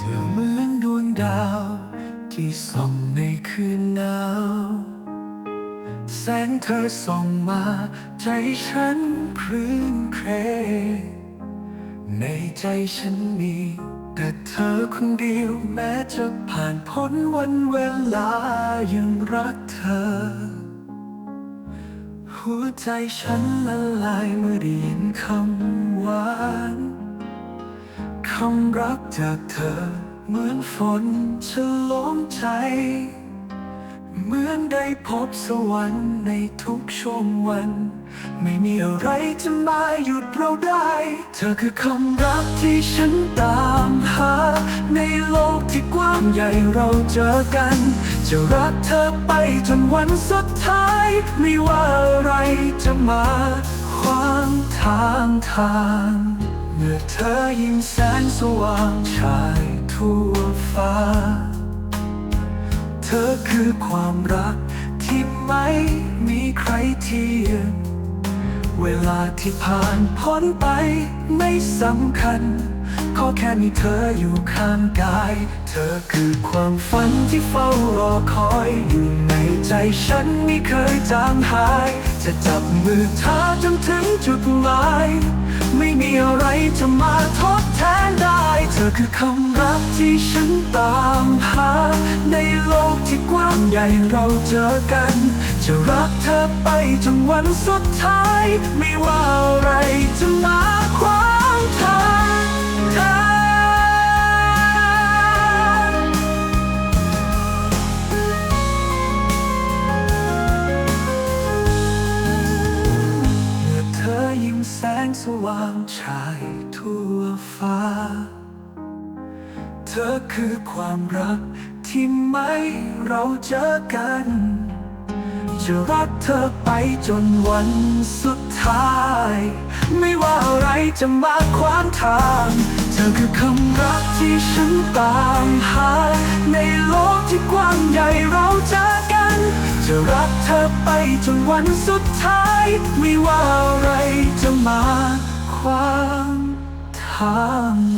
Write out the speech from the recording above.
เหมือนดวงดาว ที่ส่องในคืนหนาว แสงเธอส่องมา ใจฉันพรื่นเครงในใจฉันมี แต่เธอคนเดียวแม้จะผ่านพ้นวันเวลายังรักเธอ หัวใจฉันละลายเมื่อได้ยินคำ คำรักจากเธอ เหมือนฝนฉลมใจ เหมือนได้พบสวรรค์ในทุกช่วงวัน ไม่มีอะไรจะมาหยุดเราได้ เธอคือคำรักที่ฉันตามหา ในโลกที่กว้างใหญ่เราเจอกัน จะรักเธอไปจนวันสุดท้าย ไม่ว่าอะไรจะมาขวางทางทาง มื่อเธอยิ้มแสงสว่างชายทั่วฟ้า เธอคือความรักที่ไม่มีใครเทียมเวลาที่ผ่านพ้นไปไม่สำคัญ ขอแค่มีเธออยู่ข้างกาย เธอคือความฝันที่เฝ้ารอคอยอยู่ในใจฉันไม่เคยจางหาย จะจับมือเธอจนถึงจุดหมาย อคือคำรักที่ฉันตามหา ในโลกที่กว้างใหญ่เราเจอกัน จะรักเธอไปจนวันสุดท้าย ไม่ว่าอะไรจะมาขวางทางเมื่อเธอยิ้มแสงสว่างชายทั่วฟ้า ธอคือความรัก ที่ไม่เราเจอกัน จะรักเธอไปจนวันสุดท้าย ไม่ว่าอะไรจะมาขวางทาง เธอคือคำรักที่ฉันตามหา ในโลกที่กว้างใหญ่เราเจอกัน จะรักเธอไปจนวันสุดท้าย ไม่ว่าอะไรจะมาขวางทางทาง